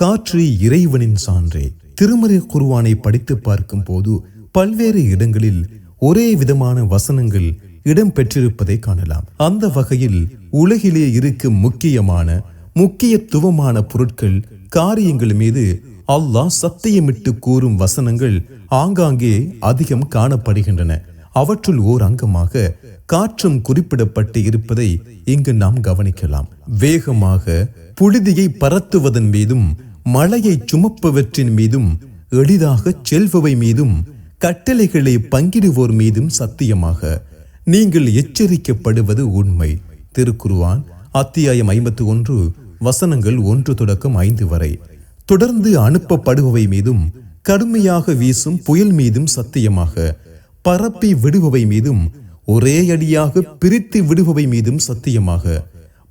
காற்று இறைவனின் சான்றே. திருமறை குருவானை படித்து பார்க்கும் போது பல்வேறு இடங்களில் ஒரே விதமான வசனங்கள் இடம் பெற்றிருப்பதை காணலாம். அந்த வகையில் உலகிலே இருக்கும் முக்கியமான முக்கியத்துவமான பொருட்கள் காரியங்கள் மீது அல்லாஹ் சத்தியமிட்டு கூறும் வசனங்கள் ஆங்காங்கே அதிகம் காணப்படுகின்றன. அவற்றுள் ஓர் அங்கமாக காற்றும் குறிப்பிடப்பட்டு இருப்பதை இங்கு நாம் கவனிக்கலாம். வேகமாக புழுதியை பரத்துவதன் மீதும் மழையை சுமப்பவற்றின் மீதும் எளிதாக செல்பவை மீதும் கட்டளைகளை பங்கிடுவோர் மீதும் சத்தியமாக. நீங்கள் எச்சரிக்கப்படுவது உண்மை. திருக்குருவான் அத்தியாயம் ஐம்பத்தி ஒன்று வசனங்கள் ஒன்று தொடக்கம் ஐந்து வரை. தொடர்ந்து அனுப்பப்படுபவை மீதும் கடுமையாக வீசும் புயல் மீதும் சத்தியமாக. பரப்பி விடுபவை மீதும் ஒரே அடியாக பிரித்து விடுபவை மீதும் சத்தியமாக.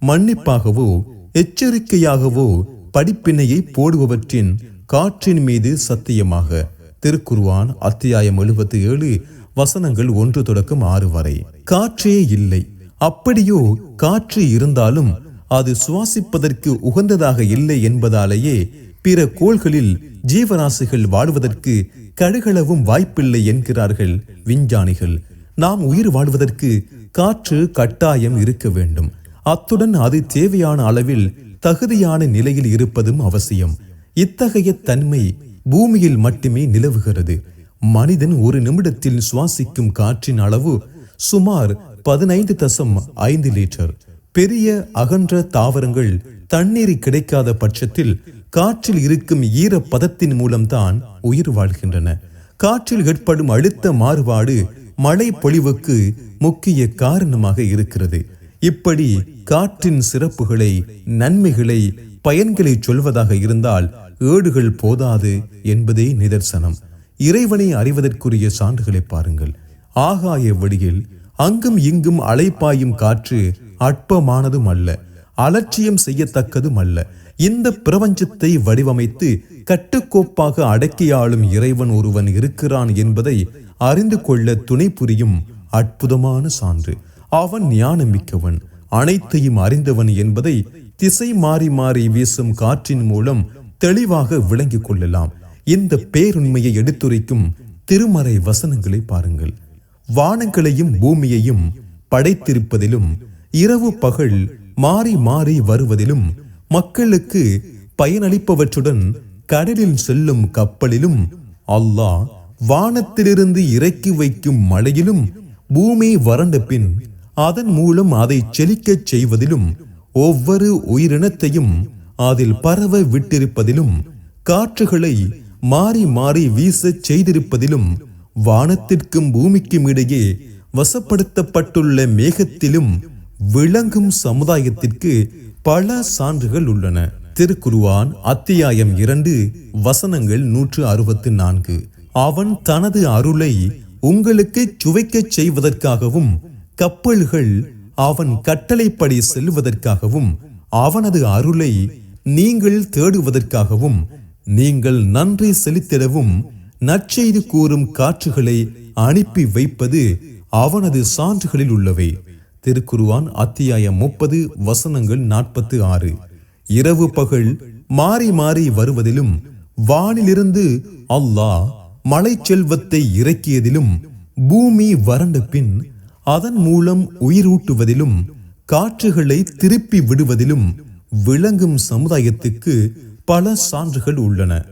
மன்னிப்பாகவோ எச்சரிக்கையாகவோ படிப்பினையை போடுபவற்றின் காற்றின் மீது சத்தியமாக. திருக்குருவான் அத்தியாயம் எழுபத்தி ஏழு வசனங்கள் ஒன்று தொடக்கம் ஆறு வரை. காற்றே இல்லை. அப்படியோ காற்று இருந்தாலும் அது சுவாசிப்பதற்கு உகந்ததாக இல்லை என்பதாலேயே பிற கோள்களில் ஜீவராசிகள் வாழ்வதற்கு கழுகளவும் வாய்ப்பில்லை என்கிறார்கள் விஞ்ஞானிகள். நாம் உயிர் வாழ்வதற்கு காற்று கட்டாயம் இருக்க வேண்டும். அத்துடன் அது தேவையான அளவில் தகுதியான நிலையில் இருப்பதும் அவசியம். இத்தகைய தன்மை பூமியில் மட்டுமே நிலவுகிறது. மனிதன் ஒரு நிமிடத்தில் சுவாசிக்கும் காற்றின் அளவு சுமார் பதினைந்து தசம் ஐந்து லிட்டர் பெரிய அகன்ற தாவரங்கள் தண்ணீர் கிடைக்காத பட்சத்தில் காற்றில் இருக்கும் ஈர பதத்தின் மூலம்தான் உயிர் வாழ்கின்றன. காற்றில் ஏற்படும் அழுத்த மாறுபாடு மழை பொழிவுக்கு முக்கிய காரணமாக இருக்கிறது. இப்படி காற்றின் சிறப்புகளை நன்மைகளை பயன்களை சொல்வதாக இருந்தால் ஏடுகள் போதாது என்பதே நிதர்சனம். இறைவனை அறிவதற்குரிய சான்றுகளை பாருங்கள். ஆகாய வழியில் அங்கும் இங்கும் அலைப்பாயும் காற்று அற்பமானதும் அல்ல அலட்சியம் செய்யத்தக்கதும் அல்ல. இந்த பிரபஞ்சத்தை வடிவமைத்து கட்டுக்கோப்பாக அடக்கியாளும் இறைவன் ஒருவன் இருக்கிறான் என்பதை அறிந்து கொள்ள துணை புரியும் அற்புதமான சான்று. அவன் ஞானமிக்கவன். அனைத்தையும் அறிந்தவன் என்பதை திசை மாறி மாறி வீசும் காற்றின் மூலம் தெளிவாக விளங்கிக் கொள்ளலாம். இந்த பேருண்மையை எடுத்துரைக்கும் திருமறை வசனங்களை பாருங்கள். வானங்களையும் பூமியையும் படைத்திருப்பதிலும் இரவு பகல் மாறி மாறி வருவதிலும் மக்களுக்கு பயனளிப்பவற்றுடன் கடலில் செல்லும் கப்பலிலும் அல்லாஹ் வானத்திலிருந்து இறக்கி வைக்கும் மழையிலும் பூமி வறண்ட பின் அதன் மூலம் அதை செழிக்கச் செய்வதிலும் ஒவ்வொரு உயிரினத்தையும் அதில் பரவ விட்டிருப்பதிலும் காற்றுகளை மாறி மாறி வீசச் செய்திருப்பதிலும் வானத்திற்கும் பூமிக்கும் இடையே வசப்படுத்தப்பட்டுள்ள மேகத்திலும் விளங்கும் சமுதாயத்திற்கு பல சான்றுகள் உள்ளன. திருக்குருவான் அத்தியாயம் இரண்டு வசனங்கள் நூற்று அறுபத்து நான்கு. அவன் தனது அருளை உங்களுக்கு சுவைக்கச் செய்வதற்காகவும் கப்பல்கள் அவன் கட்டளைப்படி செல்வதற்காகவும் அவனது அருளை நீங்கள் தேடுவதற்காகவும் நீங்கள் நன்றி செலுத்திடவும் நற்செய்து கூறும் காற்றுகளை அனுப்பி வைப்பது அவனது சான்றுகளில் உள்ளவை. திருக்குருவான் அத்தியாயம் முப்பது வசனங்கள் நாற்பத்து ஆறு. இரவு பகல் மாறி மாறி வருவதிலும் வானிலிருந்து அல்லாஹ் மலை செல்வத்தை இறக்கியதிலும் பூமி வறண்ட பின் அதன் மூலம் உயிரூட்டுவதிலும் காற்றுகளை திருப்பி விடுவதிலும் விளங்கும் சமுதாயத்துக்கு பல சான்றுகள் உள்ளன.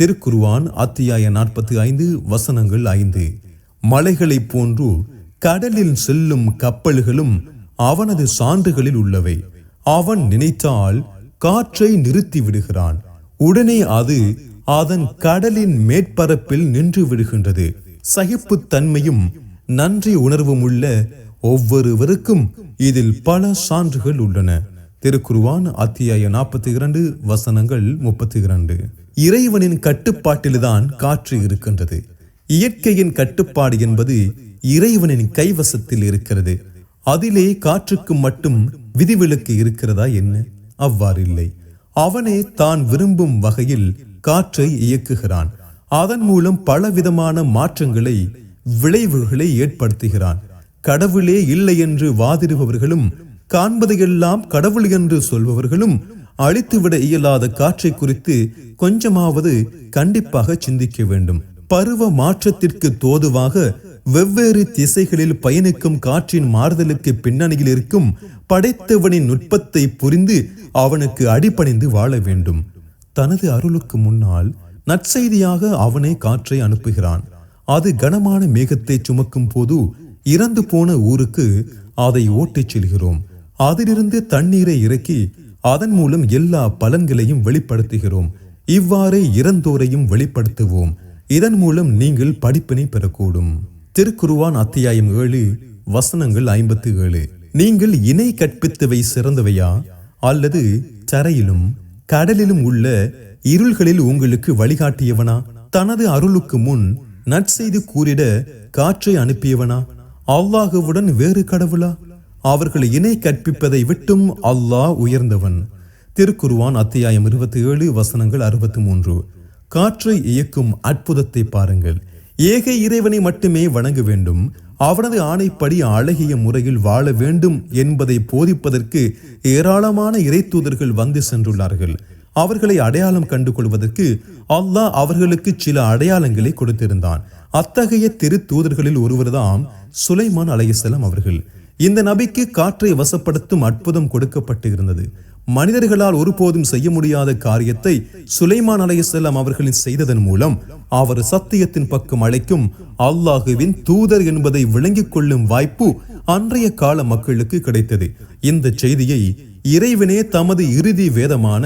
திருக்குருவான் அத்தியாய நாற்பத்தி ஐந்து வசனங்கள் ஐந்து. மலைகளைப் போன்று கடலில் செல்லும் கப்பல்களும் அவனது சான்றுகளில் உள்ளவை. அவன் நினைத்தால் காற்றை நிறுத்தி விடுகிறான். உடனே அது அதன் கடலின் மேற்பரப்பில் நின்று விடுகின்றது. சகிப்புத்தன்மையும் நன்றி உணர்வும் உள்ள ஒவ்வொருவருக்கும் இதில் பல சான்றுகள் உள்ளன. திருக்குருவான் அத்தியாய நாற்பத்தி இரண்டு வசனங்கள் முப்பத்தி இரண்டு இறைவனின் கட்டுப்பாட்டில்தான் காற்று இருக்கின்றது. இயற்கையின் கட்டுப்பாடு என்பது இறைவனின் கைவசத்தில் இருக்கிறது. அதிலே காற்றுக்கு மட்டும் விதிவிலக்கு இருக்கிறதா என்ன? அவ்வாறில்லை. அவனே தான் விரும்பும் வகையில் காற்றை இயக்குகிறான். அதன் மூலம் பலவிதமான மாற்றங்களை விளைவுகளை ஏற்படுத்துகிறான். கடவுளே இல்லை என்று வாதிடுபவர்களும் காண்பதையெல்லாம் கடவுள் என்று சொல்பவர்களும் அழித்துவிட இயலாத காற்றை குறித்து கொஞ்சமாவது கண்டிப்பாக சிந்திக்க வேண்டும். பருவ மாற்றத்திற்கு தோதுவாக வெவ்வேறு திசைகளில் பயணிக்கும் காற்றின் மாறுதலுக்கு பின்னணியில் இருக்கும் படைத்தவனின் நுட்பத்தை புரிந்து அவனுக்கு அடிபணிந்து வாழ வேண்டும். தனது அருளுக்கு முன்னால் நற்செய்தியாக அவனே காற்றை அனுப்புகிறான். அது கனமான மேகத்தை சுமக்கும் போது இறந்து போன ஊருக்கு அதை ஓட்டிச் செல்கிறோம். அதிலிருந்து தண்ணீரை இறக்கி அதன் மூலம் எல்லா பலன்களையும் வெளிப்படுத்துகிறோம். இவ்வாறே இறந்தோரையும் வெளிப்படுத்துவோம். இதன் மூலம் நீங்கள் படிப்பினை பெறக்கூடும். திருக்குருவான் அத்தியாயம் ஏழு வசனங்கள் ஐம்பத்து ஏழு நீங்கள் இணை கற்பித்தவை சிறந்தவையா? அல்லது தரையிலும் கடலிலும் உள்ள இருள்களில் உங்களுக்கு வழிகாட்டியவனா? தனது அருளுக்கு முன் நற்செய்து கூறிட காற்றை அனுப்பியவனா? அல்லாஹுவுடன் வேறு கடவுளா? அவர்கள் இணை கற்பிப்பதை விட்டும் அல்லாஹ் உயர்ந்தவன். திருக்குருவான் அத்தியாயம் இருபத்தி ஏழு வசனங்கள் அறுபத்தி மூன்று காற்றை இயக்கும் அற்புதத்தை பாருங்கள். ஏக இறைவனை மட்டுமே வணங்க வேண்டும். அவனது ஆணைப்படி அழகிய முறையில் வாழ வேண்டும் என்பதை போதிப்பதற்கு ஏராளமான இறைத்தூதர்கள் வந்து சென்றுள்ளார்கள். அவர்களை அடையாளம் கண்டு கொள்வதற்கு அல்லாஹ் அவர்களுக்கு சில அடையாளங்களை கொடுத்திருந்தான். அத்தகைய திரு தூதர்களில் ஒருவர்தான் சுலைமான் அலைஹிஸ்ஸலாம் அவர்கள். இந்த நபிக்கு காற்றை வசப்படுத்தும் அற்புதம் கொடுக்கப்பட்டு இருந்தது மனிதர்களால் ஒருபோதும் செய்ய முடியாத காரியத்தை சுலைமான் அலையசல்லாம் அவர்களின் செய்ததன் மூலம் அவர் சத்தியத்தின் பக்கம் அழைக்கும் அல்லாஹுவின் தூதர் என்பதை விளங்கிக் கொள்ளும் வாய்ப்பு அன்றைய கால மக்களுக்கு கிடைத்தது. இந்த செய்தியை இறைவனே தமது இறுதி வேதமான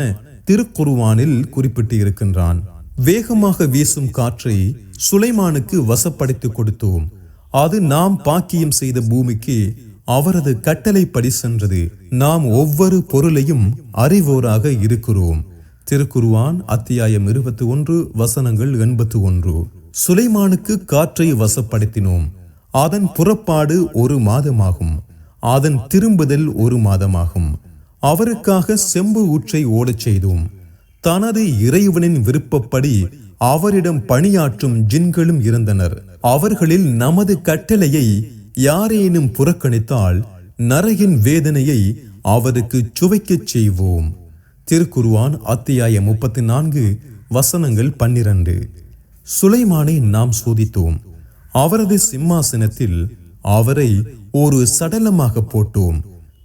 திருக்குருவானில் குறிப்பிட்டு இருக்கின்றான் வேகமாக வீசும் காற்றை சுலைமானுக்கு வசப்படுத்தி கொடுத்தோம். அது நாம் பாக்கியம் செய்த பூமிக்கு அவரது கட்டளைப்படி சென்றது. நாம் ஒவ்வொரு பொருளையும் அறிவோராக இருக்கிறோம். திருக்குருவான் அத்தியாயம் இருபத்தி ஒன்று வசனங்கள் எண்பத்து ஒன்று சுலைமானுக்கு காற்றை வசப்படுத்தினோம். அதன் புறப்பாடு ஒரு மாதமாகும். அதன் திரும்புதல் ஒரு மாதமாகும். அவருக்காக செம்பு ஊற்றை ஓடச் செய்தோம். தனது இறைவனின் விருப்பப்படி அவரிடம் பணியாற்றும் ஜின்களும் இருந்தனர். அவர்களில் நமது கட்டளையை யாரேனும் புறக்கணித்தால் நரகின் வேதனையை அவருக்கு சுவைக்கச் செய்வோம். திருக்குருவான் அத்தியாயம் முப்பத்தி நான்கு வசனங்கள் பன்னிரண்டு. சுலைமானை நாம் சோதித்தோம். அவரது சிம்மாசனத்தில் அவரை ஒரு சடலமாக போட்டோம்.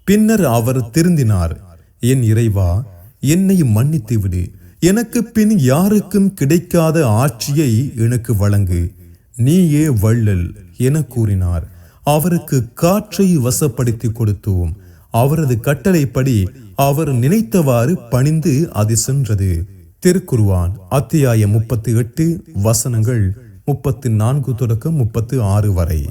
பின்னர் அவர் திருந்தினார் என் இறைவா என்னை மன்னித்து விடு எனக்கு பின் யாருக்கும் கிடைக்காத ஆட்சியை எனக்கு வழங்கு. நீயே வள்ளல் என கூறினார். அவருக்கு காற்றை வசப்படுத்தி கொடுத்தோம். அவரது கட்டளைப்படி அவர் நினைத்தவாறு பணிந்து அது சென்றது. திருக்குருவான் அத்தியாயம் முப்பத்தி எட்டு வசனங்கள் முப்பத்தி நான்கு தொடக்கம் முப்பத்து ஆறு வரை.